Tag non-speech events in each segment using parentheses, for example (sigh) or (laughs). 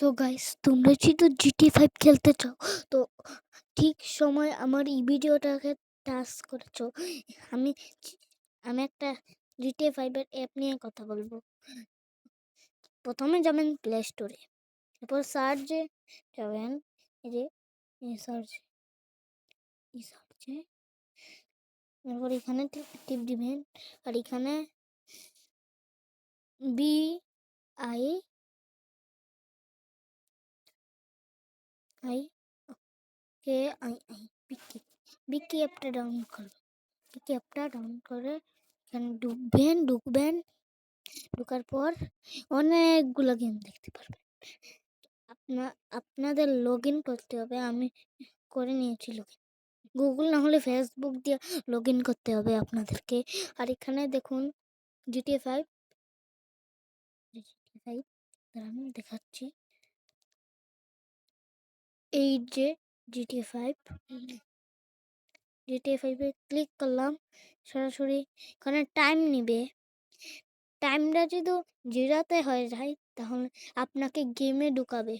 So guys তোমরা যেহেতু GT five খেলতে চাও, তো ঠিক সময় আমার এই ভিডিওটাকে টাচ করেছ। আমি আমি একটা জিটি ফাইভের অ্যাপ নিয়ে কথা বলব। প্রথমে যাবেন প্লে স্টোরে এরপর সার্চে যাবেন, এই যে সার্চ সার্চে এরপর এখানে টিপ দিবেন। আর এখানে B I I K I I বিকি বিকি অ্যাপটা ডাউনলোড করবেন বিকি অ্যাপটা ডাউনলোড করে এখানে ঢুকবেন ঢুকবেন ঢোকার পর অনেকগুলো গেম দেখতে পারবেন আপনা আপনাদের লগ ইন করতে হবে আমি করে নিয়েছি লগ গুগল না হলে ফেসবুক দিয়ে লগ ইন করতে হবে আপনাদেরকে আর এখানে দেখুন জিটিএ ফাইভ জিটিএ ফাইভ আমি দেখাচ্ছি এই যে জিটিএ ফাইভ জিটিএ ফাইভে ক্লিক করলাম সরাসরি এখানে টাইম নিবে। টাইমটা যদি জিরাতে হয়ে যায় তাহলে আপনাকে গেমে ঢুকাবে।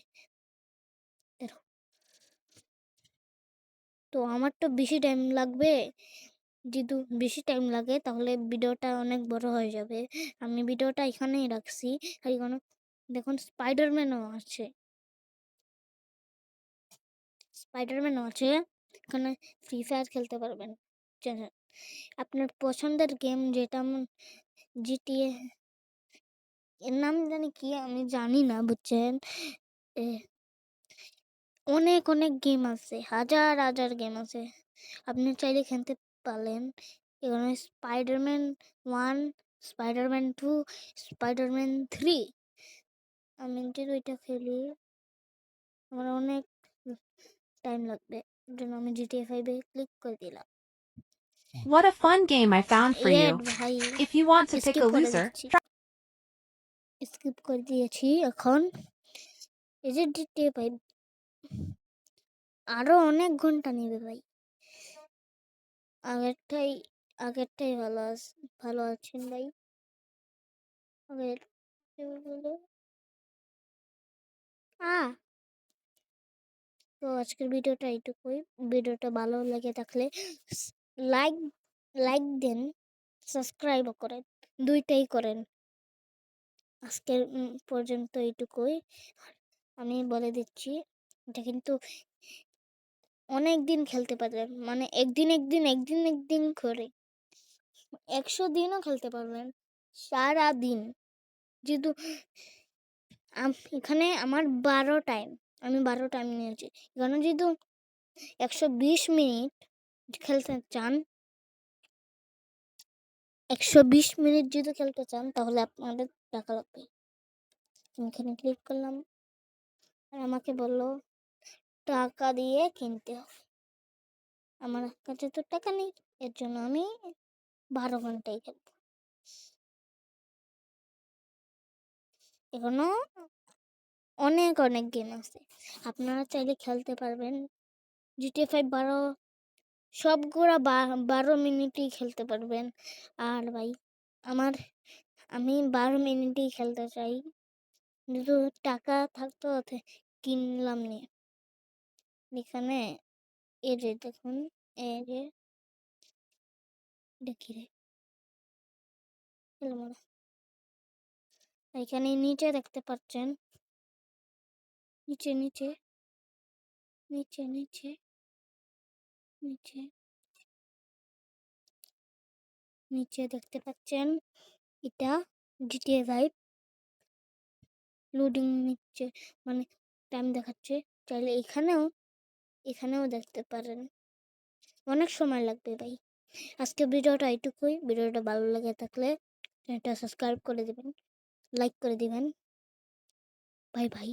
তো আমার তো বেশি টাইম লাগবে। যদি বেশি টাইম লাগে তাহলে ভিডিওটা অনেক বড় হয়ে যাবে। আমি ভিডিওটা এখানেই রাখছি। আর এখানে দেখুন স্পাইডারম্যানও আছে। স্পাইডারম্যানও আছে, এখানে ফ্রি ফায়ার খেলতে পারবেন। আপনার পছন্দের গেম যেটা জিটিএ এর নাম জানি কি আমি জানি না, বুঝছেন? অনেক অনেক গেম আছে, হাজার হাজার গেম আছে। আপনি চাইলে খেলতে পারেন এখানে Spiderman one Spiderman two Spiderman three আমি যে ওইটা খেলি, আমার অনেক টাইম লাগবে। জন্য আমি জিটিএ ফাইভে ক্লিক করে দিলাম। (laughs) What a fun game I found for you. If you want to pick a loser, skip করে দিয়েছি এখন। এই যে জিটিএ ফাইভ আরও অনেক ঘণ্টা নেবে ভাই। আগেরটাই আগেরটাই ভালো আছ ভালো আছেন ভাই। আগের আ তো আজকের ভিডিওটা এইটুকুই। ভিডিওটা ভালো লেগে থাকলে লাইক লাইক দেন সাবস্ক্রাইবও করেন দুইটাই করেন। আজকের পর্যন্ত এইটুকুই। আমি বলে দিচ্ছি, এটা কিন্তু অনেক দিন খেলতে পারবেন মানে একদিন একদিন একদিন একদিন করে। একশো দিনও খেলতে পারবেন সারা দিন যেহেতু এখানে আমার বারো টাইম আমি বারো টাইম নিয়েছি। এখানে যেহেতু একশো বিশ মিনিট খেলতে চান? একশো বিশ মিনিট যদি খেলতে চান, তাহলে আপনাদের টাকা লাগবে। এখানে ক্লিক করলাম। আর আমাকে বলল, টাকা দিয়ে কিনতে হবে। আমার কাছে তো টাকা নেই, এর জন্য আমি বারো ঘন্টাই খেলব। এখনও অনেক অনেক গেম আছে। আপনারা চাইলে খেলতে পারবেন। জিটি ফাইভ বারো, সবগুলা বারো মিনিটই খেলতে পারবেন। আর ভাই, আমার, আমি বারো মিনিটই খেলতে চাই। কিন্তু টাকা থাকতো কিনলাম নিয়ে। এখানে এ যে দেখুন এ যে দেখি রে। এখানে নিচে দেখতে পাচ্ছেন। নিচে নিচে নিচে নিচে নিচে নিচে দেখতে পাচ্ছেন এটা জিটিএ ফাইভ লোডিং নিচ্ছে মানে টাইম দেখাচ্ছে। চাইলে এখানেও এখানেও দেখতে পারেন। অনেক সময় লাগবে ভাই। আজকে ভিডিওটা এইটুকুই। ভিডিওটা ভালো লাগে থাকলে চ্যানেলটা সাবস্ক্রাইব করে দিবেন লাইক করে দিবেন। Bye bye.